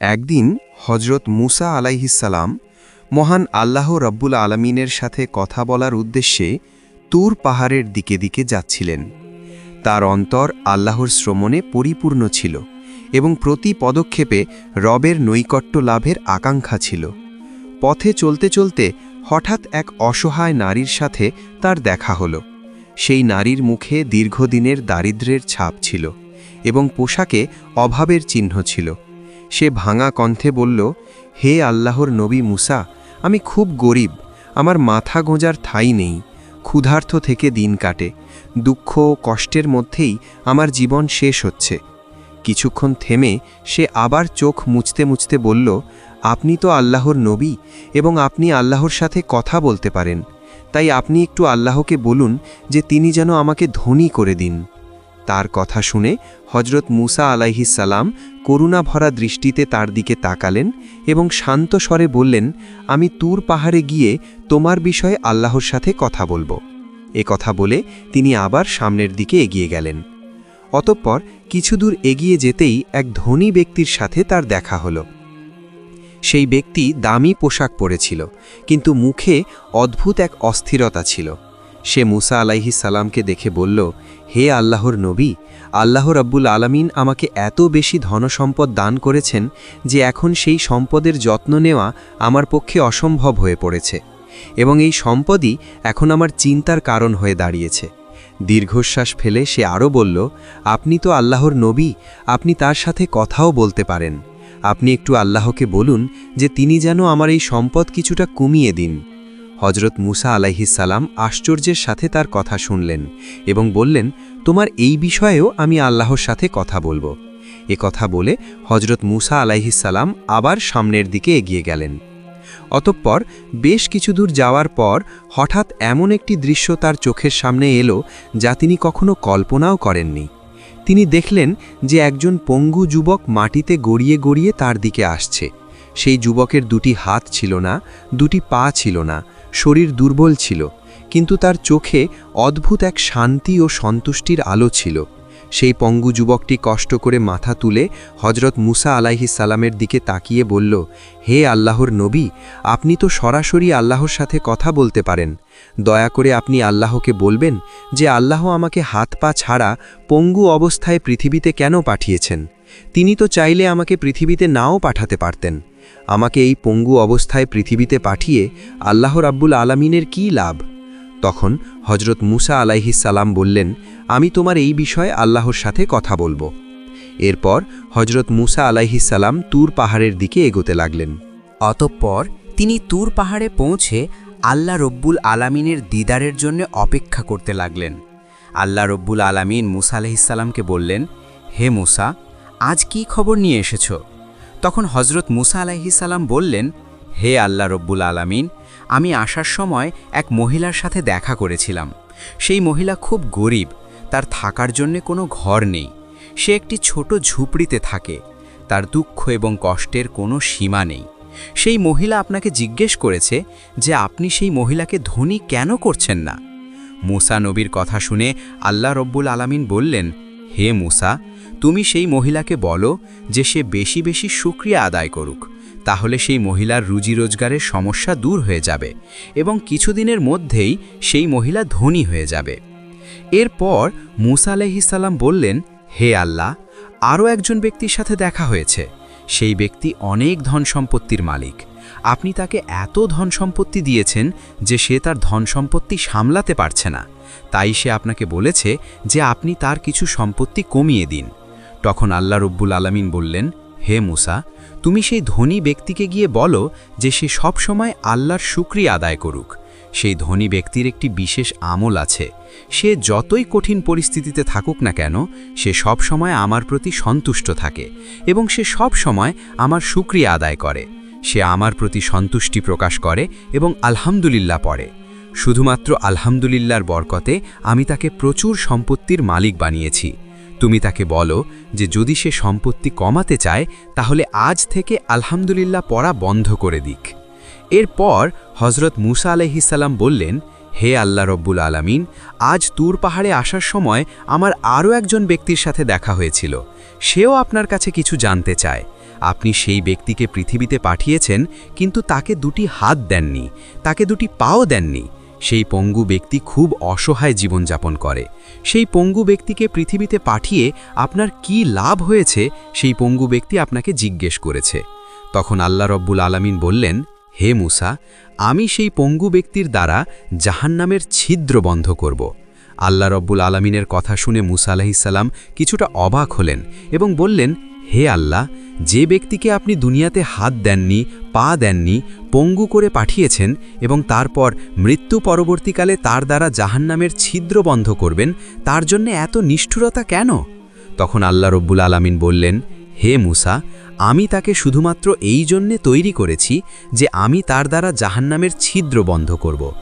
একদিন হজরত মুসা আলাইহিসালাম মহান আল্লাহ রব্বুল আলমিনের সাথে কথা বলার উদ্দেশ্যে তুর পাহাড়ের দিকে দিকে যাচ্ছিলেন। তার অন্তর আল্লাহর শ্রমণে পরিপূর্ণ ছিল এবং প্রতি পদক্ষেপে রবের নৈকট্য লাভের আকাঙ্ক্ষা ছিল। পথে চলতে চলতে হঠাৎ এক অসহায় নারীর সাথে তার দেখা হলো। সেই নারীর মুখে দীর্ঘদিনের দারিদ্র্যের ছাপ ছিল এবং পোশাকে অভাবের চিহ্ন ছিল। সে ভাঙা কণ্ঠে বলল, হে আল্লাহর নবী মুসা, আমি খুব গরিব, আমার মাথা গোঁজার ঠাঁই নেই ক্ষুধার্থ থেকে দিন কাটে, দুঃখ ও কষ্টের মধ্যেই আমার জীবন শেষ হচ্ছে। কিছুক্ষণ থেমে সে আবার চোখ মুছতে মুছতে বলল, আপনি তো আল্লাহর নবী এবং আপনি আল্লাহর সাথে কথা বলতে পারেন, তাই আপনি একটু আল্লাহকে বলুন যে তিনি যেন আমাকে ধনী করে দিন। তার কথা শুনে হজরত মুসা আলাইহিসাল্লাম করুণা ভরা দৃষ্টিতে তার দিকে তাকালেন এবং শান্ত স্বরে বললেন, আমি তুর পাহাড়ে গিয়ে তোমার বিষয়ে আল্লাহর সাথে কথা বলব। এ কথা বলে তিনি আবার সামনের দিকে এগিয়ে গেলেন। অতঃপর কিছু দূর এগিয়ে যেতেই এক ধনী ব্যক্তির সাথে তার দেখা হলো। সেই ব্যক্তি দামি পোশাক পরেছিল, কিন্তু মুখে অদ্ভুত এক অস্থিরতা ছিল। সে মুসা আলাইহি সালামকে দেখে বলল, হে আল্লাহর নবী, আল্লাহ রব্বুল আলামিন আমাকে এত বেশি ধনসম্পদ দান করেছেন যে এখন সেই সম্পদের যত্ন নেওয়া আমার পক্ষে অসম্ভব হয়ে পড়েছে এবং এই সম্পদই এখন আমার চিন্তার কারণ হয়ে দাঁড়িয়েছে। দীর্ঘশ্বাস ফেলে সে আরও বলল, আপনি তো আল্লাহর নবী, আপনি তার সাথে কথাও বলতে পারেন। আপনি একটু আল্লাহকে বলুন যে তিনি যেন আমার এই সম্পদ কিছুটা কমিয়ে দিন। হজরত মুসা আলাইহিসাল্লাম আশ্চর্যের সাথে তার কথা শুনলেন এবং বললেন, তোমার এই বিষয়েও আমি আল্লাহর সাথে কথা বলব। এ কথা বলে হজরত মুসা আলাইহিসাল্লাম আবার সামনের দিকে এগিয়ে গেলেন। অতঃপর বেশ কিছু দূর যাওয়ার পর হঠাৎ এমন একটি দৃশ্য তার চোখের সামনে এলো যা তিনি কখনো কল্পনাও করেননি। তিনি দেখলেন যে একজন পঙ্গু যুবক মাটিতে গড়িয়ে গড়িয়ে তার দিকে আসছে। সেই যুবকের দুটি হাত ছিল না, দুটি পা ছিল না শরীর দুর্বল ছিল, কিন্তু তার চোখে অদ্ভুত এক শান্তি ও সন্তুষ্টির আলো ছিল। সেই পঙ্গু যুবকটি কষ্ট করে মাথা তুলে হজরত মুসা আলাইহি সালামের দিকে তাকিয়ে বলল, হে আল্লাহর নবী, আপনি তো সরাসরি আল্লাহর সাথে কথা বলতে পারেন। দয়া করে আপনি আল্লাহকে বলবেন যে আল্লাহ আমাকে হাত পা ছাড়া পঙ্গু অবস্থায় পৃথিবীতে কেন পাঠিয়েছেন? তিনি তো চাইলে আমাকে পৃথিবীতে নাও পাঠাতে পারতেন। আমাকে এই পঙ্গু অবস্থায় পৃথিবীতে পাঠিয়ে আল্লাহ রাব্বুল আলামিনের কি লাভ? তখন হজরত মুসা আলাইহিসাল্লাম বললেন, আমি তোমার এই বিষয়ে আল্লাহর সাথে কথা বলব। এরপর হজরত মুসা আলাইহিসাল্লাম তুর পাহাড়ের দিকে এগোতে লাগলেন। অতঃপর তিনি তুর পাহাড়ে পৌঁছে আল্লাহ রব্বুল আলামিনের দিদারের জন্য অপেক্ষা করতে লাগলেন। আল্লাহ রব্বুল আলামিন মুসা আলহিসাল্লামকে বললেন, হে মুসা, আজ কি খবর নিয়ে এসেছ? তখন হজরত মুসা আলাইহিসাল্লাম বললেন, হে আল্লাহ রব্বুল আলামিন, আমি আসার সময় এক মহিলার সাথে দেখা করেছিলাম। সেই মহিলা খুব গরিব, তার থাকার জন্য কোনো ঘর নেই। সে একটি ছোট ঝুপড়িতে থাকে। তার দুঃখ এবং কষ্টের কোনো সীমা নেই। সেই মহিলা আপনাকে জিজ্ঞেস করেছে যে আপনি সেই মহিলাকে ধনী কেন করছেন না? মুসা নবীর কথা শুনে আল্লাহ রব্বুল আলামিন বললেন, হে মুসা তুমি সেই মহিলাকে বলো যে সে বেশি বেশি সুক্রিয়া আদায় করুক, তাহলে সেই মহিলার রুজি রোজগারের সমস্যা দূর হয়ে যাবে এবং কিছুদিনের মধ্যেই সেই মহিলা ধনী হয়ে যাবে। এরপর মুসা আলহিসাল্লাম বললেন, হে আল্লাহ, আরও একজন ব্যক্তির সাথে দেখা হয়েছে। সেই ব্যক্তি অনেক ধন সম্পত্তির মালিক। আপনি তাকে এত ধন সম্পত্তি দিয়েছেন যে সে তার ধন সম্পত্তি সামলাতে পারছে না। তাই সে আপনাকে বলেছে যে আপনি তার কিছু সম্পত্তি কমিয়ে দিন। তখন আল্লাহ রব্বুল আলমিন বললেন, হে মুসা, তুমি সেই ধনী ব্যক্তিকে গিয়ে বলো যে সে সব সময় আল্লাহর শুক্রিয়া আদায় করুক। সেই ধনী ব্যক্তির একটি বিশেষ আমল আছে। সে যতই কঠিন পরিস্থিতিতে থাকুক না কেন, সে সব সময় আমার প্রতি সন্তুষ্ট থাকে এবং সে সব সময় আমার শুক্রিয়া আদায় করে। সে আমার প্রতি সন্তুষ্টি প্রকাশ করে এবং আলহামদুলিল্লাহ পড়ে। শুধুমাত্র আলহামদুলিল্লাহর বরকতে আমি তাকে প্রচুর সম্পত্তির মালিক বানিয়েছি। তুমি তাকে বলো যে যদি সে সম্পত্তি কমাতে চায়, তাহলে আজ থেকে আলহামদুলিল্লাহ পড়া বন্ধ করে দিক। এরপর হজরত মুসা আলহিসাল্লাম বললেন, হে আল্লাহ রব্বুল আলামিন, আজ তুর পাহাড়ে আসার সময় আমার আরও একজন ব্যক্তির সাথে দেখা হয়েছিল। সেও আপনার কাছে কিছু জানতে চায়। আপনি সেই ব্যক্তিকে পৃথিবীতে পাঠিয়েছেন, কিন্তু তাকে দুটি হাত দেননি, তাকে দুটি পাও দেননি। সেই পঙ্গু ব্যক্তি খুব অসহায় জীবনযাপন করে। সেই পঙ্গু ব্যক্তিকে পৃথিবীতে পাঠিয়ে আপনার কি লাভ হয়েছে, সেই পঙ্গু ব্যক্তি আপনাকে জিজ্ঞেস করেছে। তখন আল্লাহ রব্বুল আলামিন বললেন, হে মুসা, আমি সেই পঙ্গু ব্যক্তির দ্বারা জাহান্নামের ছিদ্র বন্ধ করব। আল্লাহ রব্বুল আলমিনের কথা শুনে মুসা আলাহিসাল্লাম কিছুটা অবাক হলেন এবং বললেন হে আল্লাহ, যে ব্যক্তিকে আপনি দুনিয়াতে হাত দেননি, পা দেননি, পঙ্গু করে পাঠিয়েছেন এবং তারপর মৃত্যু পরবর্তীকালে তার দ্বারা জাহান্নামের ছিদ্র বন্ধ করবেন, তার জন্য এত নিষ্ঠুরতা কেন? তখন আল্লাহ রব্বুল আলামিন বললেন, হে মুসা, আমি তাকে শুধুমাত্র এই জন্যে তৈরি করেছি যে আমি তার দ্বারা জাহান্নামের ছিদ্র বন্ধ করব।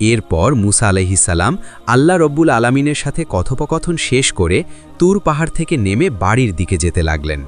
এরপর মুসা আলহিসাল্লাম আল্লাহ রব্বুল আলামিনের সাথে কথোপকথন শেষ করে তুর পাহাড় থেকে নেমে বাড়ির দিকে যেতে লাগলেন।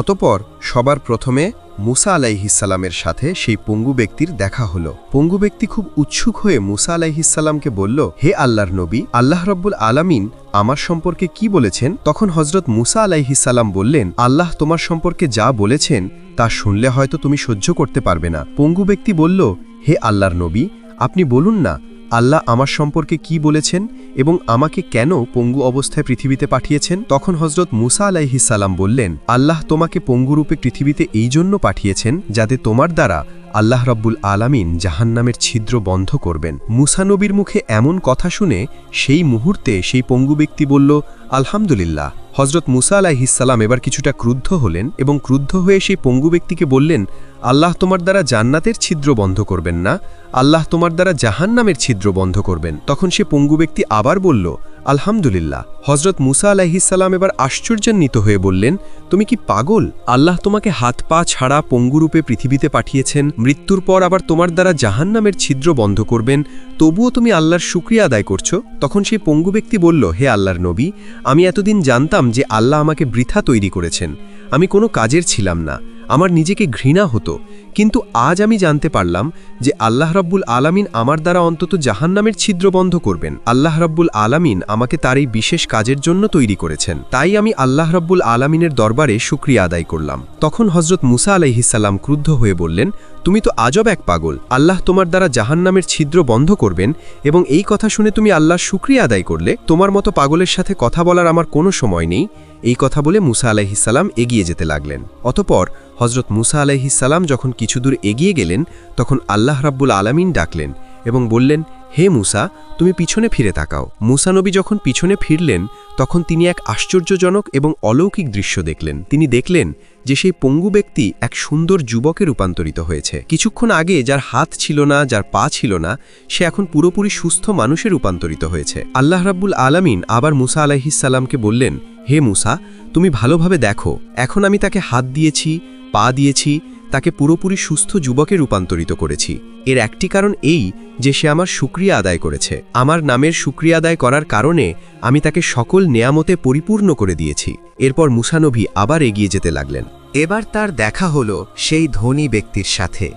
অতপর সবার প্রথমে মুসা আলাইহিসাল্লামের সাথে সেই পঙ্গু ব্যক্তির দেখা হলো। পঙ্গু ব্যক্তি খুব উৎসুক হয়ে মুসা আলাইহিসাল্লামকে বলল, হে আল্লাহর নবী, আল্লাহ রব্বুল আলামিন আমার সম্পর্কে কি বলেছেন? তখন হজরত মুসা আলাইহিসাল্লাম বললেন, আল্লাহ তোমার সম্পর্কে যা বলেছেন, তা শুনলে হয়তো তুমি সহ্য করতে পারবে না। পঙ্গু ব্যক্তি বলল, হে আল্লাহর নবী, আপনি বলুন না আল্লাহ আমার সম্পর্কে কি বলেছেন এবং আমাকে কেন পঙ্গু অবস্থায় পৃথিবীতে পাঠিয়েছেন? তখন হজরত মুসা আলাইহিসাল্লাম বললেন, আল্লাহ তোমাকে পঙ্গুরূপে পৃথিবীতে এই জন্য পাঠিয়েছেন যাতে তোমার দ্বারা আল্লাহ রব্বুল আলামিন জাহান্নামের ছিদ্র বন্ধ করবেন। মুসা নবীর মুখে এমন কথা শুনে সেই মুহূর্তে সেই পঙ্গু ব্যক্তি বলল, আলহামদুলিল্লাহ। হজরত মুসা আলাইহিসাল্লাম এবার কিছুটা ক্রুদ্ধ হলেন এবং ক্রুদ্ধ হয়ে সেই পঙ্গু ব্যক্তিকে বললেন, আল্লাহ তোমার দ্বারা জান্নাতের ছিদ্র বন্ধ করবেন না, আল্লাহ তোমার দ্বারা জাহান্নামের ছিদ্র বন্ধ করবেন। তখন সে পঙ্গু ব্যক্তি আবার বলল আলহামদুলিল্লাহ হজরত মুসা আলাইহিসাল্লাম এবার আশ্চর্যান্বিত হয়ে বললেন, তুমি কি পাগল? আল্লাহ তোমাকে হাত পা ছাড়া পঙ্গুরূপে পৃথিবীতে পাঠিয়েছেন, মৃত্যুর পর আবার তোমার দ্বারা জাহান্নামের ছিদ্র বন্ধ করবেন, তবুও তুমি আল্লাহর শুক্রিয়া আদায় করছ? তখন সেই পঙ্গু ব্যক্তি বলল, হে আল্লাহর নবী, আমি এতদিন জানতাম যে আল্লাহ আমাকে বৃথা তৈরি করেছেন, আমি কোনো কাজের ছিলাম না। আমার নিজেকে ঘৃণা হতো, কিন্তু আজ আমি জানতে পারলাম যে আল্লাহ রাব্বুল আলামিন আমার দ্বারা অন্তত জাহান্নামের ছিদ্র বন্ধ করবেন। আল্লাহ রাব্বুল আলামিন আমাকে তার এই বিশেষ কাজের জন্য তৈরি করেছেন। তাই আমি আল্লাহ রাব্বুল আলামিনের দরবারে শুক্রিয়া আদায় করলাম। তখন হজরত মুসা আলাইহিসাল্লাম ক্রুদ্ধ হয়ে বললেন, তুমি তো আজব এক পাগল। আল্লাহ তোমার দ্বারা জাহান্নামের ছিদ্র বন্ধ করবেন এবং এই কথা শুনে তুমি আল্লাহর শুক্রিয়া আদায় করলে। তোমার মতো পাগলের সাথে কথা বলার আমার কোনো সময় নেই। এই কথা বলে মুসা আলাইহিসাল্লাম এগিয়ে যেতে লাগলেন। অতপর হজরত মুসা আলাইহিসাল্লাম যখন কিছু দূর এগিয়ে গেলেন, তখন আল্লাহ রাব্বুল আলামিন ডাকলেন এবং বললেন, হে মুসা, তুমি পিছনে ফিরে তাকাও। মুসা নবী যখন পিছনে ফিরলেন, তখন তিনি এক আশ্চর্যজনক এবং অলৌকিক দৃশ্য দেখলেন। তিনি দেখলেন যে সেই পঙ্গু ব্যক্তি এক সুন্দর যুবকে রূপান্তরিত হয়েছে। কিছুক্ষণ আগে যার হাত ছিল না, যার পা ছিল না, সে এখন পুরোপুরি সুস্থ মানুষে রূপান্তরিত হয়েছে। আল্লাহ রাব্বুল আলামিন আবার মুসা আলাইহিসাল্লামকে বললেন, হে মুসা, তুমি ভালোভাবে দেখো। এখন আমি তাকে হাত দিয়েছি পা দিয়েছি, তাকে পুরোপুরি সুস্থ যুবকে রূপান্তরিত করেছি। এর একটি কারণ এই যে সে আমার সুক্রিয়া আদায় করেছে। আমার নামের সুক্রিয়া আদায় করার কারণে আমি তাকে সকল নেয়ামতে পরিপূর্ণ করে দিয়েছি। এরপর মুসানবী আবার এগিয়ে যেতে লাগলেন। এবার তার দেখা হলো সেই ধনী ব্যক্তির সাথে।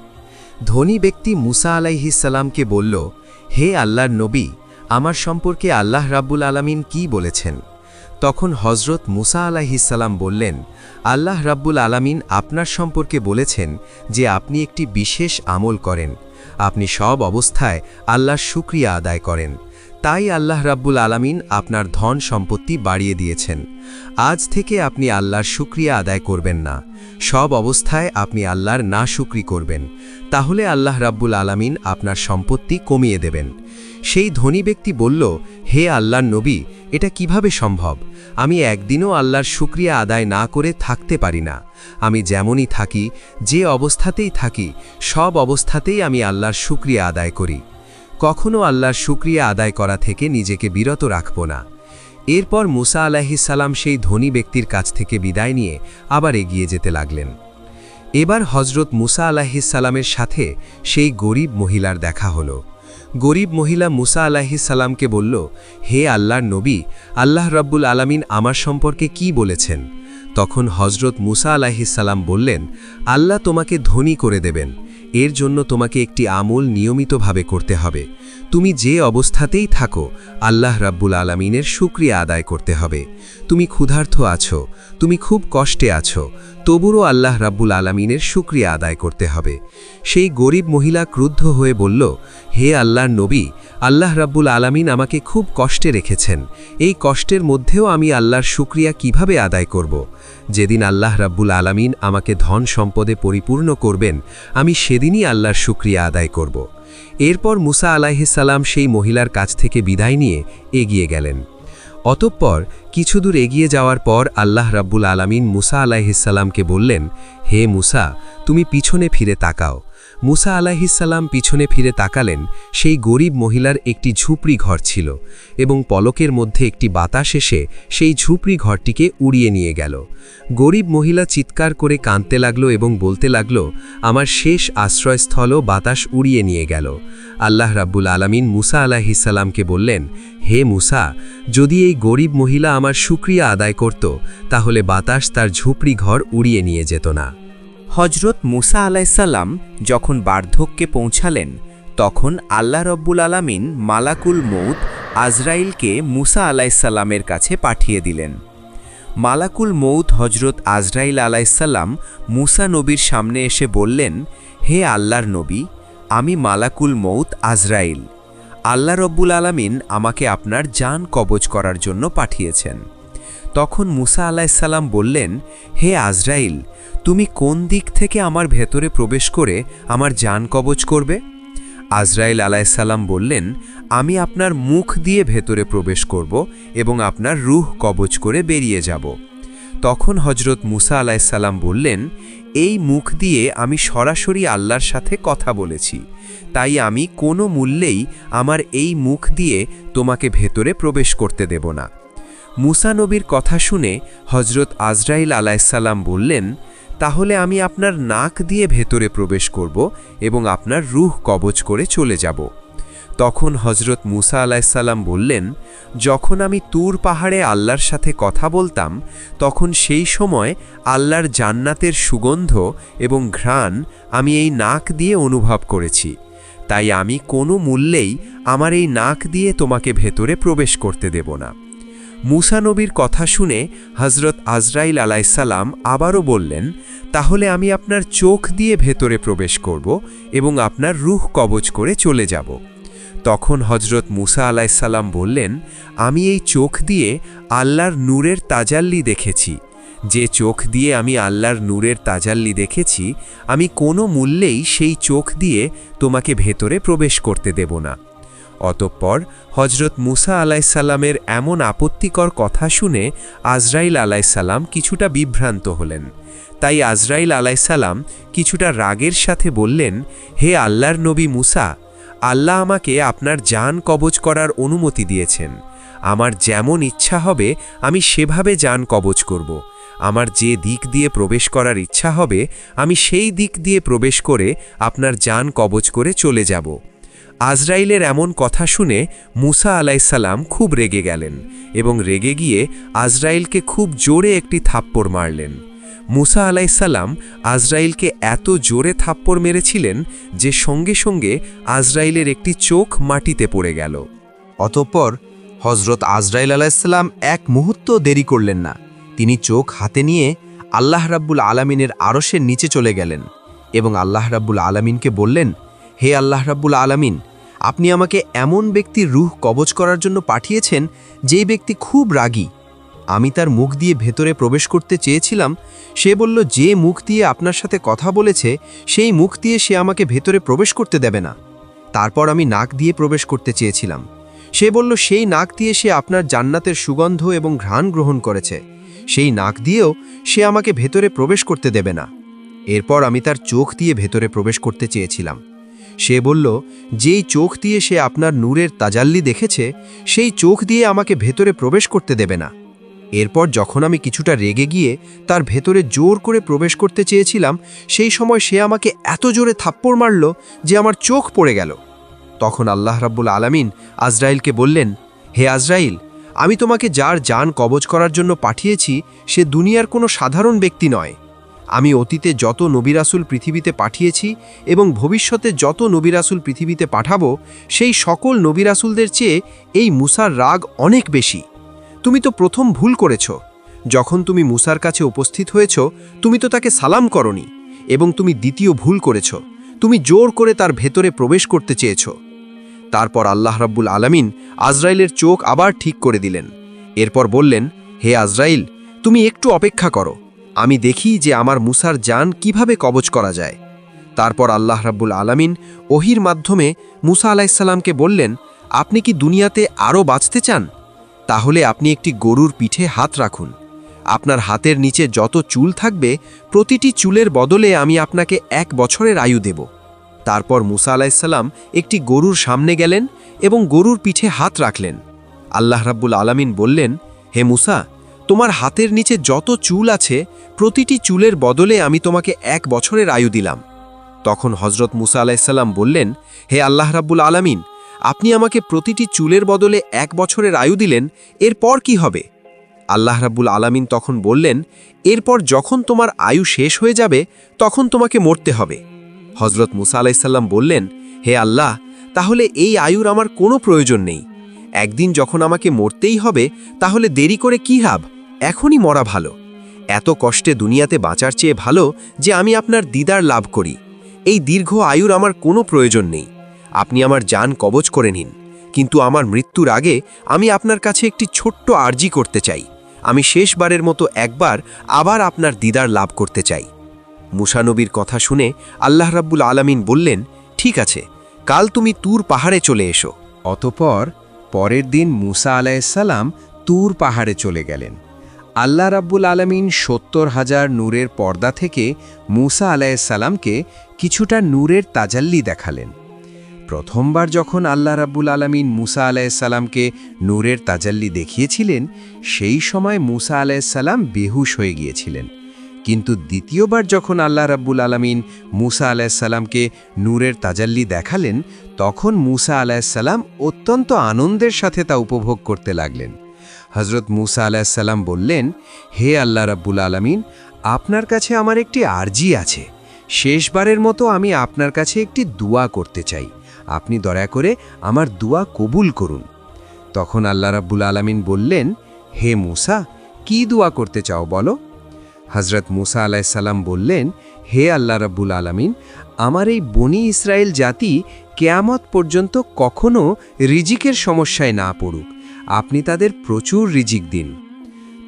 ধনী ব্যক্তি মুসা আলাইহিসাল্লামকে বলল, হে আল্লাহর নবী, আমার সম্পর্কে আল্লাহ রাব্বুল আলামিন কি বলেছেন? তখন হজরত মুসা আলাহিসাল্লাম বললেন, আল্লাহ রাব্বুল আলামিন আপনার সম্পর্কে বলেছেন যে আপনি একটি বিশেষ আমল করেন। আপনি সব অবস্থায় আল্লাহর শুক্রিয়া আদায় করেন। তাই আল্লাহ রাব্বুল আলামিন আপনার ধন সম্পত্তি বাড়িয়ে দিয়েছেন। আজ থেকে আপনি আল্লাহর শুক্রিয়া আদায় করবেন না। সব অবস্থায় আপনি আল্লাহর না শুক্রি করবেন। তাহলে আল্লাহ রাব্বুল আলামিন আপনার সম্পত্তি কমিয়ে দেবেন। সেই ধনী ব্যক্তি বলল, হে আল্লাহর নবী, এটা কীভাবে সম্ভব? আমি একদিনও আল্লাহর শুক্রিয়া আদায় না করে থাকতে পারি না। আমি যেমনই থাকি, যে অবস্থাতেই থাকি, সব অবস্থাতেই আমি আল্লাহর শুক্রিয়া আদায় করি। কখনো আল্লাহর শুক্রিয়া আদায় করা থেকে নিজেকে বিরত রাখব না। এরপর মুসা আলাহিসাল্লাম সেই ধনী ব্যক্তির কাছ থেকে বিদায় নিয়ে আবার এগিয়ে যেতে লাগলেন। এবার হজরত মুসা আলাহিসাল্লামের সাথে সেই গরিব মহিলার দেখা হলো। গরিব মহিলা মুসা আলাহিসাল্লামকে বলল, হে আল্লাহর নবী, আল্লাহ রব্বুল আলামিন আমার সম্পর্কে কি বলেছেন? তখন হজরত মুসা আলাহিসাল্লাম বললেন, আল্লাহ তোমাকে ধনী করে দেবেন। এর জন্য তোমাকে একটি আমল নিয়মিতভাবে করতে হবে। তুমি যে অবস্থাতেই থাকো, আল্লাহ রাব্বুল আলমিনের সুক্রিয়া আদায় করতে হবে। তুমি ক্ষুধার্থ আছো, তুমি খুব কষ্টে আছো তবুরও আল্লাহ রাব্বুল আলামিনের শুক্রিয়া আদায় করতে হবে। সেই গরিব মহিলা ক্রুদ্ধ হয়ে বলল, হে আল্লাহর নবী, আল্লাহ রাব্বুল আলামিন আমাকে খুব কষ্টে রেখেছেন। এই কষ্টের মধ্যেও আমি আল্লাহর শুক্রিয়া কীভাবে আদায় করব? যেদিন আল্লাহ রাব্বুল আলামিন আমাকে ধন সম্পদে পরিপূর্ণ করবেন, আমি সেদিনই আল্লাহর শুক্রিয়া আদায় করব। এরপর মুসা আলাইহিসাল্লাম সেই মহিলার কাছ থেকে বিদায় নিয়ে এগিয়ে গেলেন। অতঃপর কিছু দূর এগিয়ে যাওয়ার পর আল্লাহ রাব্বুল আলামিন মুসা আলাইহিসাল্লামকে বললেন, হে মুসা, তুমি পিছনে ফিরে তাকাও। মুসা আলাইহিসাল্লাম পিছনে ফিরে তাকালেন, সেই গরিব মহিলার একটি ঝুপড়ি ঘর ছিল এবং পলকের মধ্যে একটি বাতাস এসে সেই ঝুপড়ি ঘরটিকে উড়িয়ে নিয়ে গেল। গরিব মহিলা চিৎকার করে কাঁদতে লাগল এবং বলতে লাগল, আমার শেষ আশ্রয়স্থলও বাতাস উড়িয়ে নিয়ে গেল। আল্লাহ রাব্বুল আলামিন মুসা আলাহিসাল্লামকে বললেন, হে মুসা, যদি এই গরিব মহিলা আমার শুক্রিয়া আদায় করত, তাহলে বাতাস তার ঝুপড়ি ঘর উড়িয়ে নিয়ে যেত না। হজরত মুসা আলাইসাল্লাম যখন বার্ধক্যে পৌঁছালেন, তখন আল্লাহ রব্বুল আলামিন মালাকুল মৌত আজরাইলকে মুসা আলাইসাল্লামের কাছে পাঠিয়ে দিলেন। মালাকুল মৌত হজরত আজরাইল আলাইসাল্লাম মুসা নবীর সামনে এসে বললেন, হে আল্লাহর নবী, আমি মালাকুল মৌত আজরাইল। আল্লাহ রব্বুল আলামিন আমাকে আপনার জান কবজ করার জন্য পাঠিয়েছেন। তখন মুসা আলাইসাল্লাম বললেন, হে আজরাইল, তুমি কোন দিক থেকে আমার ভেতরে প্রবেশ করে আমার জান কবজ করবে? আজরাইল আলাইসাল্লাম বললেন, আমি আপনার মুখ দিয়ে ভেতরে প্রবেশ করব এবং আপনার রুহ কবজ করে বেরিয়ে যাব। তখন হজরত মুসা আলাইসাল্লাম বললেন, এই মুখ দিয়ে আমি সরাসরি আল্লাহর সাথে কথা বলেছি। তাই আমি কোনো মূল্যেই আমার এই মুখ দিয়ে তোমাকে ভেতরে প্রবেশ করতে দেব না। মুসা নবীর কথা শুনে হজরত আজরাইল আলাইসাল্লাম বললেন, তাহলে আমি আপনার নাক দিয়ে ভেতরে প্রবেশ করব এবং আপনার রুহ কবজ করে চলে যাব। তখন হজরত মুসা আলাইসাল্লাম বললেন, যখন আমি তুর পাহাড়ে আল্লাহর সাথে কথা বলতাম, তখন সেই সময় আল্লাহর জান্নাতের সুগন্ধ এবং ঘ্রাণ আমি এই নাক দিয়ে অনুভব করেছি। তাই আমি কোনো মূল্যেই আমার এই নাক দিয়ে তোমাকে ভেতরে প্রবেশ করতে দেব না। মুসা নবীর কথা শুনে হজরত আজরাইল আলাইসাল্লাম আবারও বললেন, তাহলে আমি আপনার চোখ দিয়ে ভেতরে প্রবেশ করব এবং আপনার রুহ কবজ করে চলে যাব। তখন হজরত মুসা আলাইসাল্লাম বললেন, আমি এই চোখ দিয়ে আল্লাহর নূরের তাজাল্লি দেখেছি। যে চোখ দিয়ে আমি আল্লাহর নূরের তাজাল্লি দেখেছি, আমি কোনো মূল্যেই সেই চোখ দিয়ে তোমাকে ভেতরে প্রবেশ করতে দেব না। অতঃপর হজরত মুসা আলাইসাল্লামের এমন আপত্তিকর কথা শুনে আজরাইল আলাইসাল্লাম কিছুটা বিভ্রান্ত হলেন। তাই আজরাইল আলাইসাল্লাম কিছুটা রাগের সাথে বললেন, হে আল্লাহর নবী মুসা, আল্লাহ আমাকে আপনার জান কবজ করার অনুমতি দিয়েছেন। আমার যেমন ইচ্ছা হবে, আমি সেভাবে জান কবজ করব। আমার যে দিক দিয়ে প্রবেশ করার ইচ্ছা হবে, আমি সেই দিক দিয়ে প্রবেশ করে আপনার জান কবজ করে চলে যাব। আজরাইলের এমন কথা শুনে মুসা আলাইসাল্লাম খুব রেগে গেলেন এবং রেগে গিয়ে আজরাইলকে খুব জোরে একটি থাপ্পড় মারলেন। মুসা আলাইসাল্লাম আজরাইলকে এত জোরে থাপ্পড় মেরেছিলেন যে সঙ্গে সঙ্গে আজরাইলের একটি চোখ মাটিতে পড়ে গেল। অতঃপর হজরত আজরাইল আলাইসাল্লাম এক মুহূর্ত দেরি করলেন না। তিনি চোখ হাতে নিয়ে আল্লাহ রাব্বুল আলামিনের আরশের নিচে চলে গেলেন এবং আল্লাহ রাব্বুল আলামিনকে বললেন, হে আল্লাহ রাব্বুল আলামিন আপনি আমাকে এমন ব্যক্তির রুহ কবজ করার জন্য পাঠিয়েছেন যেই ব্যক্তি খুব রাগী। আমি তার মুখ দিয়ে ভেতরে প্রবেশ করতে চেয়েছিলাম, সে বলল, যে মুখ দিয়ে আপনার সাথে কথা বলেছে, সেই মুখ দিয়ে সে আমাকে ভেতরে প্রবেশ করতে দেবে না। তারপর আমি নাক দিয়ে প্রবেশ করতে চেয়েছিলাম। সে বলল, সেই নাক দিয়ে সে আপনার জান্নাতের সুগন্ধ এবং ঘ্রাণ গ্রহণ করেছে। সেই নাক দিয়েও সে আমাকে ভেতরে প্রবেশ করতে দেবে না। এরপর আমি তার চোখ দিয়ে ভেতরে প্রবেশ করতে চেয়েছিলাম। সে বলল, যেই চোখ দিয়ে সে আপনার নূরের তাজাল্লি দেখেছে, সেই চোখ দিয়ে আমাকে ভেতরে প্রবেশ করতে দেবে না। এরপর যখন আমি কিছুটা রেগে গিয়ে তার ভেতরে জোর করে প্রবেশ করতে চেয়েছিলাম, সেই সময় সে আমাকে এত জোরে থাপ্পড় মারল যে আমার চোখ পড়ে গেল। তখন আল্লাহ রাব্বুল আলামিন আজরাইলকে বললেন, হে আজরাইল, আমি তোমাকে যার যান কবজ করার জন্য পাঠিয়েছি, সে দুনিয়ার কোনো সাধারণ ব্যক্তি নয়। আমি অতীতে যত নবিরাসুল পৃথিবীতে পাঠিয়েছি এবং ভবিষ্যতে যত নবিরাসুল পৃথিবীতে পাঠাবো, সেই সকল নবিরাসুলদের চেয়ে এই মুসার রাগ অনেক বেশি। তুমি তো প্রথম ভুল করেছ। যখন তুমি মুসার কাছে উপস্থিত হয়েছ, তুমি তো তাকে সালাম করনি এবং তুমি দ্বিতীয় ভুল করেছ। তুমি জোর করে তার ভেতরে প্রবেশ করতে চেয়েছ। তারপর আল্লাহ রাব্বুল আলামিন আজরাইলের চোখ আবার ঠিক করে দিলেন। এরপর বললেন, হে আজরাইল, তুমি একটু অপেক্ষা করো। আমি দেখি যে আমার মুসার যান কীভাবে কবচ করা যায়। তারপর আল্লাহ রাব্বুল আলামিন ওহির মাধ্যমে মুসা আলাইসাল্লামকে বললেন, আপনি কি দুনিয়াতে আরও বাঁচতে চান? তাহলে আপনি একটি গরুর পিঠে হাত রাখুন। আপনার হাতের নিচে যত চুল থাকবে, প্রতিটি চুলের বদলে আমি আপনাকে এক বছরের আয়ু দেব। তারপর মুসা আলাইসাল্লাম একটি গরুর সামনে গেলেন এবং গরুর পিঠে হাত রাখলেন। আল্লাহ রাব্বুল আলামিন বললেন, হে মুসা তোমার হাতের নিচে যত চুল আছে, প্রতিটি চুলের বদলে আমি তোমাকে এক বছরের আয়ু দিলাম। তখন হজরত মুসা আলাইসাল্লাম বললেন, হে আল্লাহ রাব্বুল আলামিন, আপনি আমাকে প্রতিটি চুলের বদলে এক বছরের আয়ু দিলেন, এরপর কি হবে? আল্লাহ রাব্বুল আলামিন তখন বললেন, এরপর যখন তোমার আয়ু শেষ হয়ে যাবে, তখন তোমাকে মরতে হবে। হজরত মুসা আলাইসাল্লাম বললেন, হে আল্লাহ, তাহলে এই আয়ুর আমার কোনো প্রয়োজন নেই। একদিন যখন আমাকে মরতেই হবে, তাহলে দেরি করে কি হাব এখনই মরা ভালো। এত কষ্টে দুনিয়াতে বাঁচার চেয়ে ভালো যে আমি আপনার দিদার লাভ করি। এই দীর্ঘ আয়ুর আমার কোনো প্রয়োজন নেই। আপনি আমার যান কবচ করে নিন। কিন্তু আমার মৃত্যুর আগে আমি আপনার কাছে একটি ছোট্ট আর্জি করতে চাই। আমি শেষবারের মতো একবার আবার আপনার দিদার লাভ করতে চাই। মুসানবীর কথা শুনে আল্লাহ রাব্বুল আলামিন বললেন, ঠিক আছে, কাল তুমি তুর পাহাড়ে চলে এসো। অতপর পরের দিন মুসা আলাইসাল্লাম তুর পাহাড়ে চলে গেলেন। আল্লাহ রাব্বুল আলমিন সত্তর হাজার নূরের পর্দা থেকে মুসা আলাইসাল্লামকে কিছুটা নূরের তাজাল্লি দেখালেন। প্রথমবার যখন আল্লাহ রাব্বুল আলমিন মুসা আলাইসাল্লামকে নূরের তাজাল্লি দেখিয়েছিলেন, সেই সময় মুসা আলাইসাল্লাম বেহুশ হয়ে গিয়েছিলেন। কিন্তু দ্বিতীয়বার যখন আল্লাহ রাব্বুল আলমিন মুসা আলাইসাল্লামকে নূরের তাজাল্লি দেখালেন, তখন মুসা আলাইসাল্লাম অত্যন্ত আনন্দের সাথে তা উপভোগ করতে লাগলেন। হজরত মুসা আলাইসাল্লাম বললেন, হে আল্লাহ রাব্বুল আলমিন, আপনার কাছে আমার একটি আর্জি আছে। শেষবারের মতো আমি আপনার কাছে একটি দুয়া করতে চাই। আপনি দয়া করে আমার দুয়া কবুল করুন। তখন আল্লাহ রাব্বুল আলমিন বললেন, হে মুসা, কি দুয়া করতে চাও বলো? হজরত মুসা আলাইসাল্লাম বললেন, হে আল্লাহ রাব্বুল আলমিন, আমার এই বনি ইসরায়েল জাতি কেয়ামত পর্যন্ত কখনো রিজিকের সমস্যায় না পড়ুক। আপনি তাদের প্রচুর রিজিক দিন।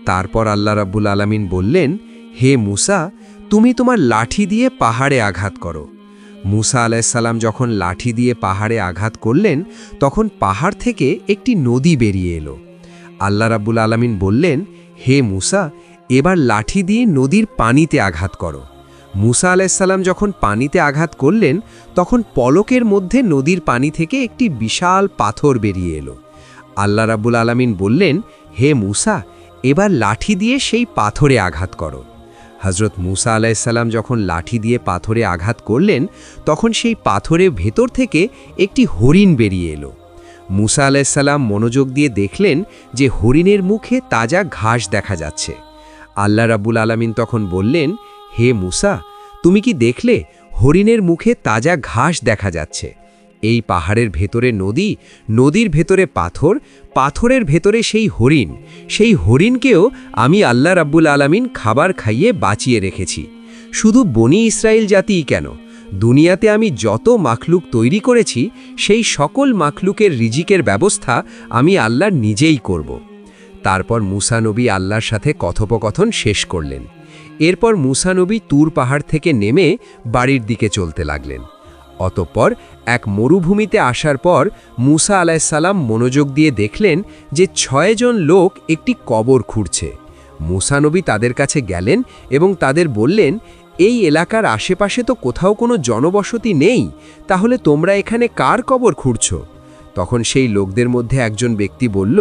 তারপর আল্লাহ রাব্বুল আলমিন বললেন, হে মুসা, তুমি তোমার লাঠি দিয়ে পাহাড়ে আঘাত করো। মুসা আলাইসাল্লাম যখন লাঠি দিয়ে পাহাড়ে আঘাত করলেন, তখন পাহাড় থেকে একটি নদী বেরিয়ে এলো। আল্লাহ রাব্বুল আলমিন বললেন, হে মুসা, এবার লাঠি দিয়ে নদীর পানিতে আঘাত করো। মুসা আলাইসাল্লাম যখন পানিতে আঘাত করলেন, তখন পলকের মধ্যে নদীর পানি থেকে একটি বিশাল পাথর বেরিয়ে এলো। আল্লাহ রাব্বুল আলমিন বললেন, হে মুসা, এবার লাঠি দিয়ে সেই পাথরে আঘাত করো। হজরত মুসা আলাইসাল্লাম যখন লাঠি দিয়ে পাথরে আঘাত করলেন, তখন সেই পাথরের ভেতর থেকে একটি হরিণ বেরিয়ে এলো। মুসা আলাইসাল্লাম মনোযোগ দিয়ে দেখলেন যে হরিণের মুখে তাজা ঘাস দেখা যাচ্ছে। আল্লাহ রাব্বুল আলামিন তখন বললেন, হে মুসা, তুমি কি দেখলে হরিণের মুখে তাজা ঘাস দেখা যাচ্ছে? এই পাহাড়ের ভেতরে নদী, নদীর ভেতরে পাথর, পাথরের ভেতরে সেই হরিণ। সেই হরিণকেও আমি আল্লাহ রাব্বুল আলামিন খাবার খাইয়ে বাঁচিয়ে রেখেছি। শুধু বনি ইসরায়েল জাতিই কেন? দুনিয়াতে আমি যত মাখলুক তৈরি করেছি, সেই সকল মাখলুকের রিজিকের ব্যবস্থা আমি আল্লাহ নিজেই করব। তারপর মুসানবী আল্লাহর সাথে কথোপকথন শেষ করলেন। এরপর মুসানবী তুর পাহাড় থেকে নেমে বাড়ির দিকে চলতে লাগলেন। অতঃপর এক মরুভূমিতে আসার পর মুসা আলাইসাল্লাম মনোযোগ দিয়ে দেখলেন যে ছয়জন লোক একটি কবর খুঁড়ছে। মুসা নবী তাদের কাছে গেলেন এবং তাদের বললেন, এই এলাকার আশেপাশে তো কোথাও কোনো জনবসতি নেই, তাহলে তোমরা এখানে কার কবর খুঁড়ছো? তখন সেই লোকদের মধ্যে একজন ব্যক্তি বলল,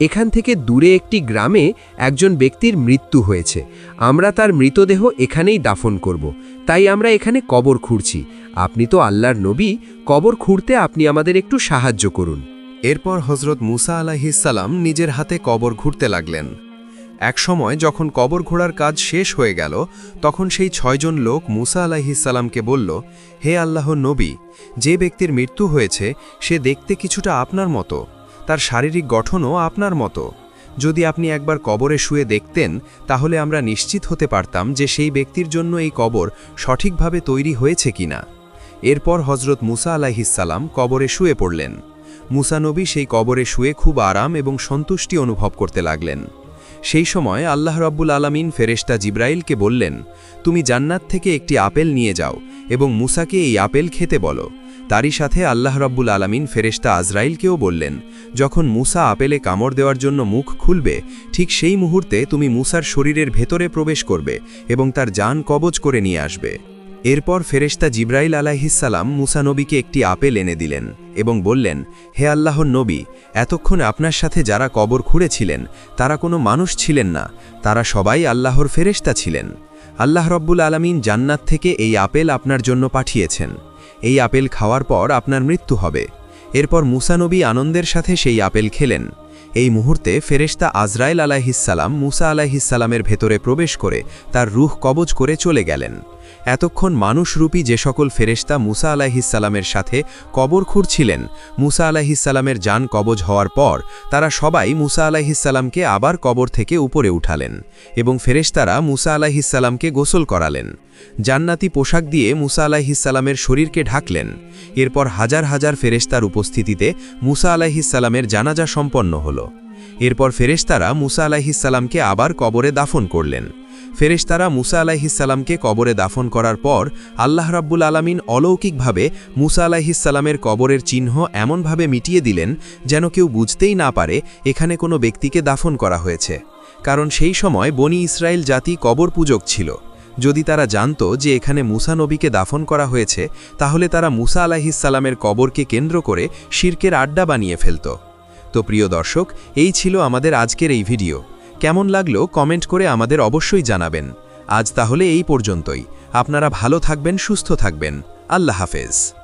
এখান থেকে দূরে একটি গ্রামে একজন ব্যক্তির মৃত্যু হয়েছে। আমরা তার মৃতদেহ এখানেই দাফন করব। তাই আমরা এখানে কবর খুঁড়ছি। আপনি তো আল্লাহর নবী, কবর খুঁড়তে আপনি আমাদের একটু সাহায্য করুন। এরপর হজরত মুসা আলাহিসাল্লাম নিজের হাতে কবর ঘুরতে লাগলেন। একসময় যখন কবর ঘোড়ার কাজ শেষ হয়ে গেল, তখন সেই ছয়জন লোক মুসা আলাহিসাল্লামকে বলল, হে আল্লাহ নবী, যে ব্যক্তির মৃত্যু হয়েছে, সে দেখতে কিছুটা আপনার মতো। তার শারীরিক গঠনও আপনার মতো। যদি আপনি একবার কবরে শুয়ে দেখতেন, তাহলে আমরা নিশ্চিত হতে পারতাম যে সেই ব্যক্তির জন্য এই কবর সঠিকভাবে তৈরি হয়েছে কিনা। এরপর হজরত মুসা আলাহিসাল্লাম কবরে শুয়ে পড়লেন। মুসা নবী সেই কবরে শুয়ে খুব আরাম এবং সন্তুষ্টি অনুভব করতে লাগলেন। সেই সময় আল্লাহ রাব্বুল আলামিন ফেরেশতা জিব্রাইলকে বললেন, তুমি জান্নাত থেকে একটি আপেল নিয়ে যাও এবং মুসাকে এই আপেল খেতে বলো। তারই সাথে আল্লাহ রাব্বুল আলামিন ফেরেশতা আজরাইলকেও বললেন, যখন মুসা আপেলে কামড় দেওয়ার জন্য মুখ খুলবে, ঠিক সেই মুহূর্তে তুমি মুসার শরীরের ভেতরে প্রবেশ করবে এবং তার যান কবজ করে নিয়ে আসবে। এরপর ফেরেশতা জিব্রাইল আলাইহিসাল্লাম মুসানবীকে একটি আপেল এনে দিলেন এবং বললেন, হে আল্লাহর নবী, এতক্ষণ আপনার সাথে যারা কবর খুঁড়েছিলেন, তারা কোনো মানুষ ছিলেন না, তারা সবাই আল্লাহর ফেরেশতা ছিলেন। আল্লাহ রব্বুল আলমিন জান্নাত থেকে এই আপেল আপনার জন্য পাঠিয়েছেন। এই আপেল খাওয়ার পর আপনার মৃত্যু হবে। এরপর মুসানবী আনন্দের সাথে সেই আপেল খেলেন। এই মুহূর্তে ফেরেশতা আজরাইল আলাহিসাল্লাম মুসা আলাহিসাল্লামের ভেতরে প্রবেশ করে তার রুহ কবজ করে চলে গেলেন। এতক্ষণ মানুষরূপী যে সকল ফেরেশতা মুসা আলাহিসাল্লামের সাথে কবর খুঁড়ছিলেন মুসা আলাহিসাল্লামের যান কবজ হওয়ার পর তারা সবাই মুসা আলাহিসাল্লামকে আবার কবর থেকে উপরে উঠালেন এবং ফেরেশতারা মুসা আলাহিসাল্লামকে গোসল করালেন। জান্নাতি পোশাক দিয়ে মুসা আলাহিসাল্লামের শরীরকে ঢাকলেন। এরপর হাজার হাজার ফেরেশতার উপস্থিতিতে মুসা আলাহিসাল্লামের জানাজা সম্পন্ন হল। এরপর ফেরেশতারা মুসা আলাহিসাল্লামকে আবার কবরে দাফন করলেন। ফেরেশতারা মুসা আলাহিসাল্লামকে কবরে দাফন করার পর আল্লাহ রাব্বুল আলামিন অলৌকিকভাবে মুসা আলাহিসাল্লামের কবরের চিহ্ন এমনভাবে মিটিয়ে দিলেন যেন কেউ বুঝতেই না পারে এখানে কোনো ব্যক্তিকে দাফন করা হয়েছে। কারণ সেই সময় বনি ইসরায়েল জাতি কবর পূজক ছিল। যদি তারা জানত যে এখানে মুসা নবীকে দাফন করা হয়েছে, তাহলে তারা মুসা আলাহিসাল্লামের কবরকে কেন্দ্র করে শির্কের আড্ডা বানিয়ে ফেলত। তো প্রিয় দর্শক, এই ছিল আমাদের আজকের এই ভিডিও। কেমন লাগল কমেন্ট করে আমাদের অবশ্যই জানাবেন। আজ তাহলে এই পর্যন্তই। আপনারা ভালো থাকবেন, সুস্থ থাকবেন। আল্লাহ হাফেজ।